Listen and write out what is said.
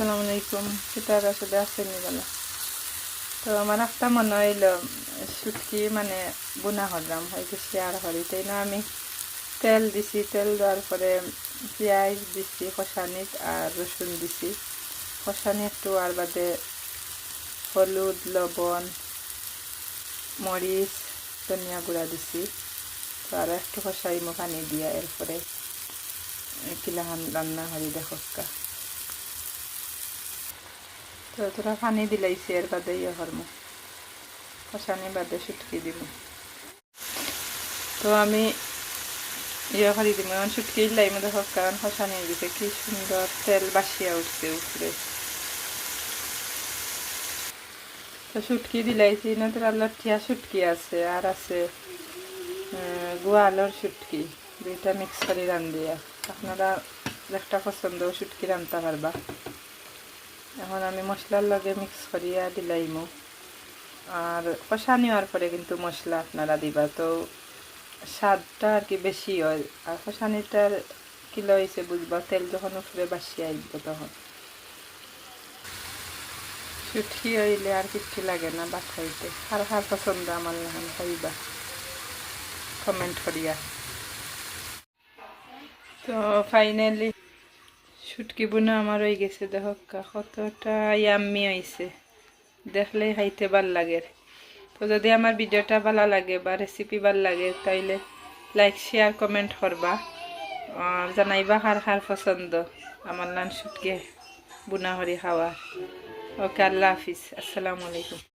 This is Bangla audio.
আসসালামু আলাইকুম। সেটার আসলে আসেনি বলা। তো আমার একটা মনে হইল, শুটকি মানে বুনা হলাম হয়তো শেয়ার করি তাই না আমি তেল দিছি, তেল দেওয়ার পরে পেঁয়াজ দিছি কষানিত আর রসুন দিছি। কষানি একটু আর বাদে হলুদ, লবণ, মরিচ, ধনিয়া গুঁড়া দিছি। তো আর একটু কষাইমো পানি দিয়া এরপরে কিলাহান রান্না করি দেখো কা। তো তোরা পানি দিলাইছি এর বাদে ইয়ে করম। কষানি বাদে শুটকি দিব তো আমি ইয়ে করি দিব এখন শুটকি লাইম দেখো, কারণ কষানি দিছে কি সুন্দর তেল বাসিয়া উঠছে উপরে। তো শুটকি দিলাইছি না তোর লঠিয়া শুটকি আছে, আর আছে গোয়ালর শুটকি। দুইটা মিক্স করে রান্ধিয়া। আপনারা একটা পছন্দ শুটকি রান্নতে পারবা। এখন আমি মশলার লগে মিক্স করিয়া দিলাইমু। আর কষা নেওয়ার পরে কিন্তু মশলা আপনারা দিবা। তো স্বাদটা আর কি বেশি হয়। আর কষানিটার কিলো হয়েছে বুঝবা, তেল যখন উপরে বাসিয়ে আসব তখন। শুটকি হইলে আর কিচ্ছু লাগে না ভাত খাইতে। আর কার পছন্দ আমার এখন খাইবা। কমেন্ট করিয়া। তো ফাইনালি শুটকি বোনা আমার হয়ে গেছে, দেখো কতটা ইয়াম্মি হয়েছে দেখলে খাইতে ভালো লাগে। তো যদি আমার ভিডিওটা ভালো লাগে বা রেসিপি ভালো লাগে, তাইলে লাইক শেয়ার কমেন্ট করবা। জানাইবা কার কার পছন্দ আমার নান শুটকি বুনা হরি খাওয়া ওকে, আল্লাহ হাফিজ। আসসালামু আলাইকুম।